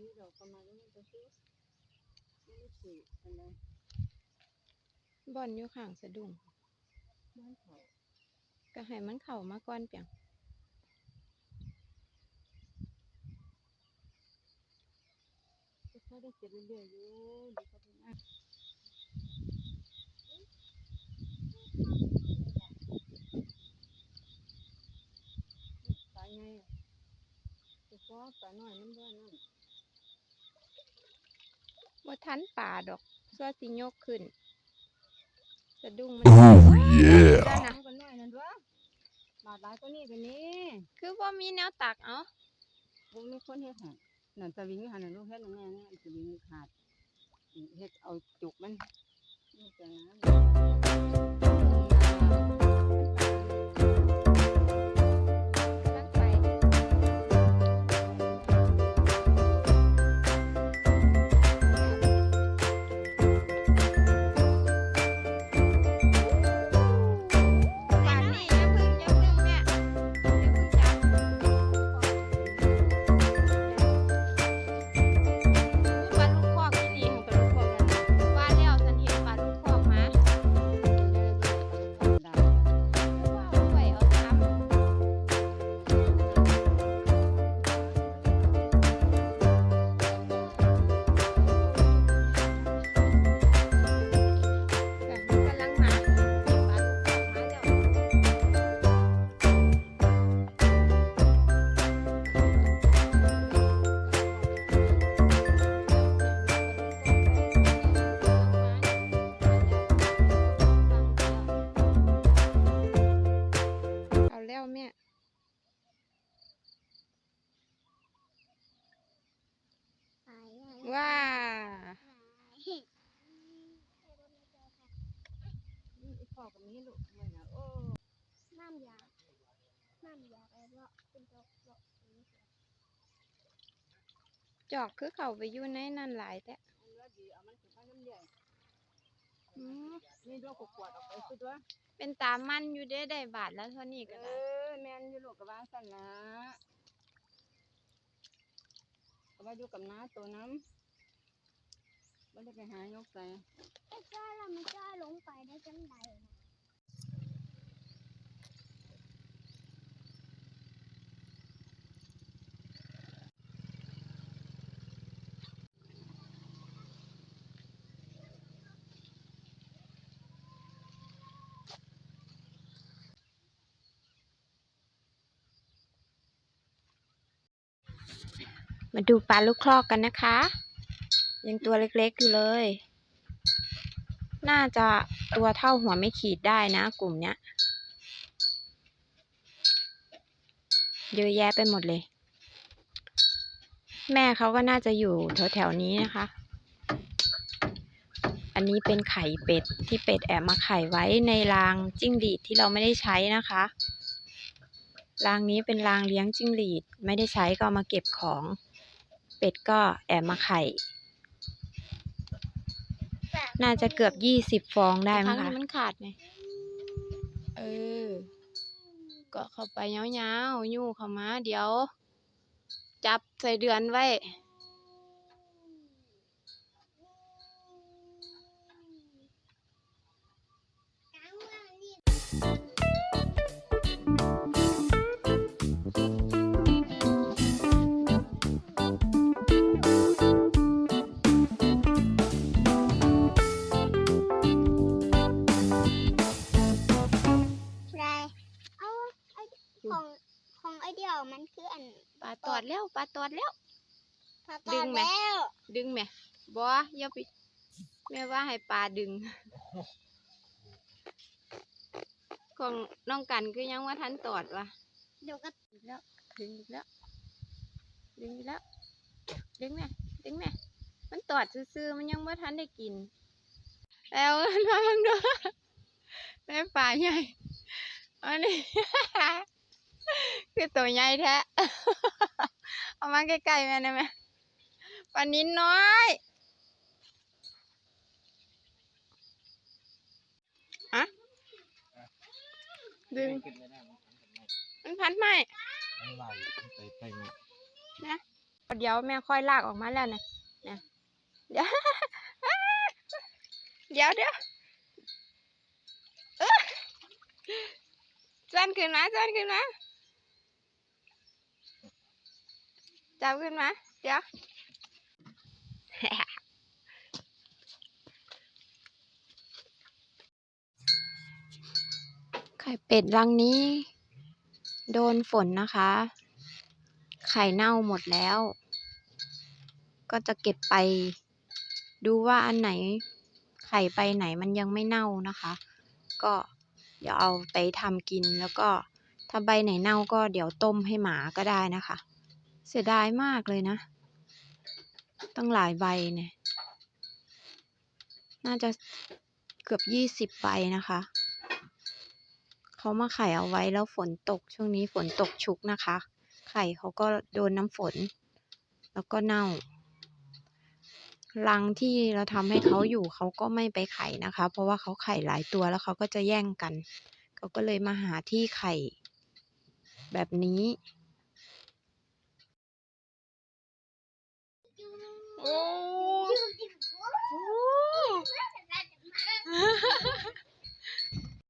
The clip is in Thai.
นี่เราประมาณนี้จะซื้อไม่ได้คุยอะไรบอนอยู่ข้างสะดุ้งบ้านเขาก็ให้มันเข้ามาก่อนเปียงก็เขาได้เจ็บเรื่อยๆอยู่ดีเขาเป็นอะตายไงอะแต่ก็ตายหน่อยมันด้วยนั่น บ่ทันป่าดอกซัวสิยกขึ้น สะดุ้งมัน Oh แล้ว yeah. นะน้ำกันหน่อยนั่นด้วยบาดหลายก็นี่กันนี่คือบ่มีแนวตักเอ้าพวกนี้คนเฮ็ดให้นั่นสวิงหันน่ะลูกเฮ็ดนั่นแน่เนี่ยสวิงขาดเฮ็ดเอาจุกมันนี่จะน้ำ อีพ่อกับนี้ลูกมันน่ะโอ้น้ำยา น้ำยาไปเลาะเป็นดอกเลาะอย่างนี้จอกคือเขาไปอยู่ในนั่นหลายแต่อันว่าดีเอามันสิไปน้ำใหญ่อืมนี่ลูกก็กวาดออกไปสุดว่าเป็นตามันอยู่ได้ได้บาทแล้วเท่านี้ก็เอได้อแม่นอยู่ลูกกับว่าสั่นนะก็ว่าอยู่กับน้าตัวน้ำ ไม่ได้ไปหายกใส่ไอ้จ้อยเรามันจ้อยลงไปได้จังใดนะมาดูปลาลูกคลอกกันนะคะ ยังตัวเล็กๆอยู่เลย น่าจะตัวเท่าหัวไม่ขีดได้นะกลุ่มเนี้ย เยอะแยะไปหมดเลย แม่เขาก็น่าจะอยู่แถวๆนี้นะคะ อันนี้เป็นไข่เป็ดที่เป็ดแอบมาไข่ไว้ในรางจิ้งหรีดที่เราไม่ได้ใช้นะคะรางนี้เป็นรางเลี้ยงจิ้งหรีด ไม่ได้ใช้ก็มาเก็บของ เป็ดก็แอบมาไข่ น่าจะเกือบยี่สิบฟองได้มั้งคะมันขาดไงเออ ก็เข้าไปเงาวๆยู่เข้ามา เดี๋ยว จับใส่เดือนไว้ อดแล้ว ปลาตอดแล้วพาดึตางไหม แล้วดึงแม่บออย่าไปแม่ว่าให้ปลาดึง ของน้องกันคือยังว่าทันตอดวะเดี๋ยวก็ดึงแล้วดึงอีกแล้ว ดึงอีกแล้ว ดึงแม่ดึงแม่มันตอดซื่อๆมันยังว่าทันได้กิน แล้วมันมาบังดูแม่ปลาใหญ่อันนี้ คือตัวใหญ่แท้ เอามาใกล้ๆแม่ได้ไหมปลานิ้นน้อยอะดึงขึ้นไม่ได้มันทำกันไม่มันพันไหมมันไหลไปไปไม่เดี๋ยวแม่ค่อยลากออกมาแล้วนะนะเดี๋ยวเดี๋ยวเดี๋ยวเอ้อจันขึ้นมาจันขึ้นมา จับขึ้นมา เดี๋ยว ไข่เป็ดรังนี้ โดนฝนนะคะ ไข่เน่าหมดแล้ว ก็จะเก็บไป ดูว่าอันไหนไข่ใบไหนมันยังไม่เน่านะคะ ก็เดี๋ยวเอาไปทำกินแล้วก็ถ้าใบไหนเน่าก็เดี๋ยวต้มให้หมาก็ได้นะคะ เสียดายมากเลยนะ ตั้งหลายใบเนี่ย น่าจะเกือบยี่สิบใบนะคะ เขามาไข่เอาไว้แล้วฝนตกช่วงนี้ฝนตกชุกนะคะ ไข่เขาก็โดนน้ำฝน แล้วก็เน่า รังที่เราทำให้เขาอยู่เขาก็ไม่ไปไข่นะคะ เพราะว่าเขาไข่หลายตัวแล้วเขาก็จะแย่งกัน เขาก็เลยมาหาที่ไข่แบบนี้ โอ้ โอ้